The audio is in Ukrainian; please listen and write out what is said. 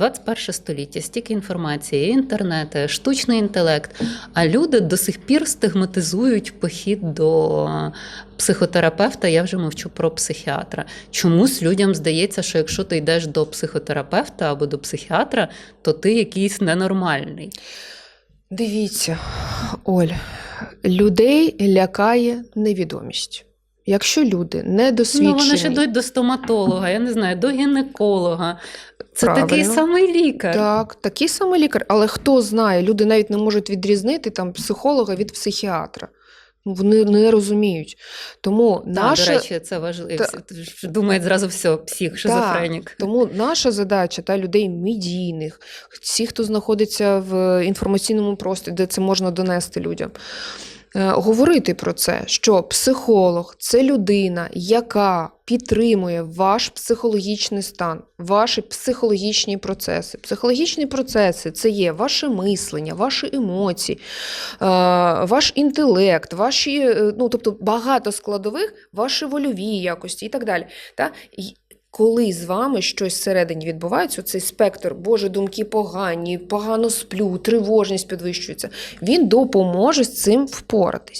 21 століття, стільки інформації, інтернет, штучний інтелект. А люди до сих пір стигматизують похід до психотерапевта. Я вже мовчу про психіатра. Чомусь людям здається, що якщо ти йдеш до психотерапевта або до психіатра, то ти якийсь ненормальний. Дивіться, Оль, людей лякає невідомість. Якщо люди не Ну, вони ж йдуть до стоматолога, я не знаю, до гінеколога. Це такий самий лікар. так, такий самий лікар, але хто знає, люди навіть не можуть відрізнити там психолога від психіатра. Ну, Вони не розуміють. Тому Так, наша, До речі, це важливо. Та- Думають зразу все, псих, шизофренік. Тому наша задача та людей медійних, всі, хто знаходиться в інформаційному просторі, де це можна донести людям. Е, Говорити про це, що психолог це людина, яка підтримує ваш психологічний стан, ваші психологічні процеси. Психологічні процеси це є ваше мислення, ваші емоції, е, ваш інтелект, ваші, е, ну тобто багато складових, ваші вольові якості і так далі. Та? Коли з вами щось всередині відбувається, цей спектр, Боже, думки погані, погано сплю, тривожність підвищується, він допоможе з цим впоратись.